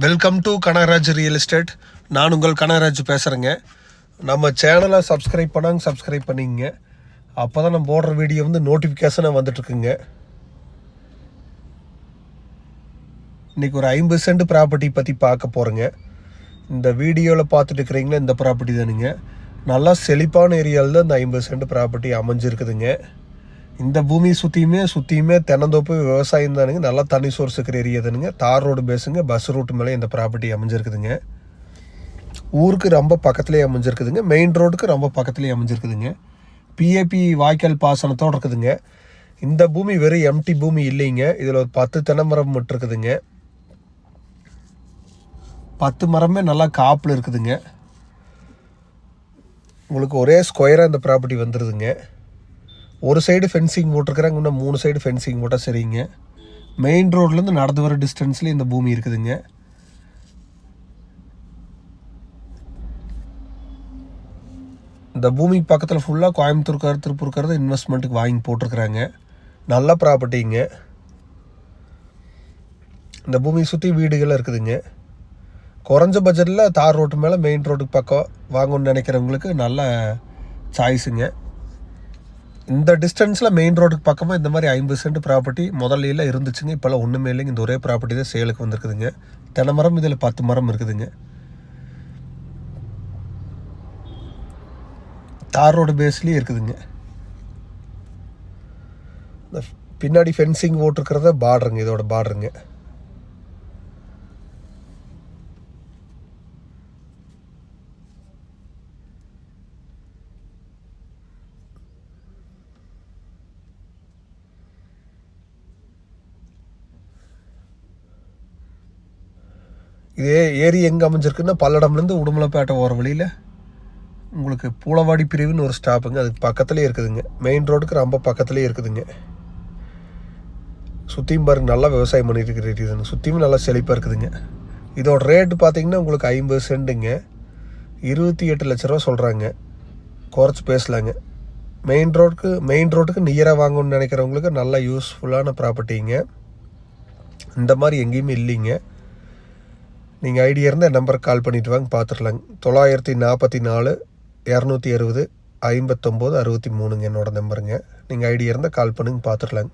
Welcome to Kanagaraj real estate நான் உங்கள் கனகராஜ் பேசுகிறேங்க நம்ம சேனலை சப்ஸ்கிரைப் பண்ணாங்க சப்ஸ்கிரைப் பண்ணிங்க. அப்போ தான் நம்ம போடுற வீடியோ வந்து நோட்டிஃபிகேஷனாக வந்துட்டுருக்குங்க. இன்றைக்கி ஒரு ஐம்பது சென்ட் ப்ராப்பர்ட்டி பற்றி பார்க்க போகிறேங்க இந்த வீடியோவில் பார்த்துட்டு இருக்கிறீங்களா இந்த ப்ராப்பர்ட்டி தானுங்க. நல்லா செழிப்பான ஏரியாவில் தான் இந்த ஐம்பது சென்ட் ப்ராப்பர்ட்டி அமைஞ்சிருக்குதுங்க. இந்த பூமி சுற்றியுமே சுற்றியுமே தென்னந்தோப்பு விவசாயம் தானுங்க. நல்லா தண்ணி சோர்ஸ் இருக்கிற ஏரியா தானுங்க. தார் ரோடு பேஸுங்க பஸ் ரூட் மேலே இந்த ப்ராப்பர்ட்டி அமைஞ்சிருக்குதுங்க. ஊருக்கு ரொம்ப பக்கத்துலேயே அமைஞ்சிருக்குதுங்க. மெயின் ரோடுக்கு ரொம்ப பக்கத்துலேயே அமைஞ்சிருக்குதுங்க. பிஏபி வாய்க்கால் பாசனத்தோடு இருக்குதுங்க. இந்த பூமி வெறும் எம்டி பூமி இல்லைங்க. இதில் ஒரு பத்து தென்னை மரம் மட்டும் இருக்குதுங்க. பத்து மரமே நல்லா காப்பில் இருக்குதுங்க. உங்களுக்கு ஒரே ஸ்கொயராக இந்த ப்ராப்பர்ட்டி வந்துடுதுங்க ஒரு சைடு ஃபென்சிங் போட்டிருக்கிறாங்க இன்னும் மூணு சைடு ஃபென்சிங் போட்டால் சரிங்க. மெயின் ரோட்லேருந்து நடந்து வர டிஸ்டன்ஸில் இந்த பூமி இருக்குதுங்க. இந்த பூமிக்கு பக்கத்தில் ஃபுல்லாக கோயம்புத்தூர் கோயம்புத்தூர்கார் கருது இன்வெஸ்ட்மெண்ட்டுக்கு வாங்கி போட்டிருக்கிறாங்க. நல்ல ப்ராப்பர்ட்டிங்க இந்த பூமியை சுற்றி வீடுகள் இருக்குதுங்க. குறைஞ்ச பட்ஜெட்டில் தார் ரோட்டு மேலே மெயின் ரோட்டுக்கு பக்கம் வாங்கணும்னு நினைக்கிறவங்களுக்கு நல்ல சாய்ஸுங்க இந்த டிஸ்டன்ஸில் மெயின் ரோடுக்கு பக்கமாக இந்த மாதிரி ஐம்பது சென்ட் ப்ராப்பர்ட்டி முதல்ல இருந்துச்சுங்க. இப்போல்லாம் ஒன்றுமே இல்லைங்க. இந்த ஒரே ப்ராப்பர்ட்டி தான் சேலுக்கு வந்திருக்குதுங்க. தென்னை மரம் இதில் பத்து மரம் இருக்குதுங்க. தார் ரோடு பேஸ்லேயும் இருக்குதுங்க. இந்த பின்னாடி ஃபென்சிங் போட்டிருக்கிறத பார்டருங்க இதோட பார்டருங்க இதே ஏரி எங்கே அமைஞ்சிருக்குன்னா பல்லடம்லேருந்து உடுமலைப்பேட்டை ஓர வழியில் உங்களுக்கு பூளவாடி பிரிவுன்னு ஒரு ஸ்டாப்புங்க அதுக்கு பக்கத்துலேயே இருக்குதுங்க. மெயின் ரோடுக்கு ரொம்ப பக்கத்துலேயே இருக்குதுங்க. சுற்றியும் பாருங்க நல்லா விவசாயம் பண்ணிட்டு இருக்கிற இதுங்க சுற்றியும் நல்லா செழிப்பாக இருக்குதுங்க. இதோட ரேட்டு பார்த்தீங்கன்னா உங்களுக்கு ஐம்பது சென்ட்டுங்க இருபத்தி எட்டு லட்ச ரூபா சொல்கிறாங்க குறைச்சி பேசலாங்க. மெயின் ரோடுக்கு மெயின் ரோட்டுக்கு நியராக வாங்கணும்னு நினைக்கிறவங்களுக்கு நல்ல யூஸ்ஃபுல்லான ப்ராப்பர்ட்டிங்க இந்த மாதிரி எங்கேயுமே இல்லைங்க. நீங்கள் ஐடியா இருந்தால் நம்பருக்கு கால் பண்ணிட்டு வாங்க பார்த்துடலாங்க தொள்ளாயிரத்தி நாற்பத்தி நாலு இரநூத்தி அறுபது ஐம்பத்தொம்போது அறுபத்தி மூணுங்க என்னோட நம்பருங்க. நீங்கள் ஐடியா இருந்தால் கால் பண்ணுங்க பார்த்துடலாங்க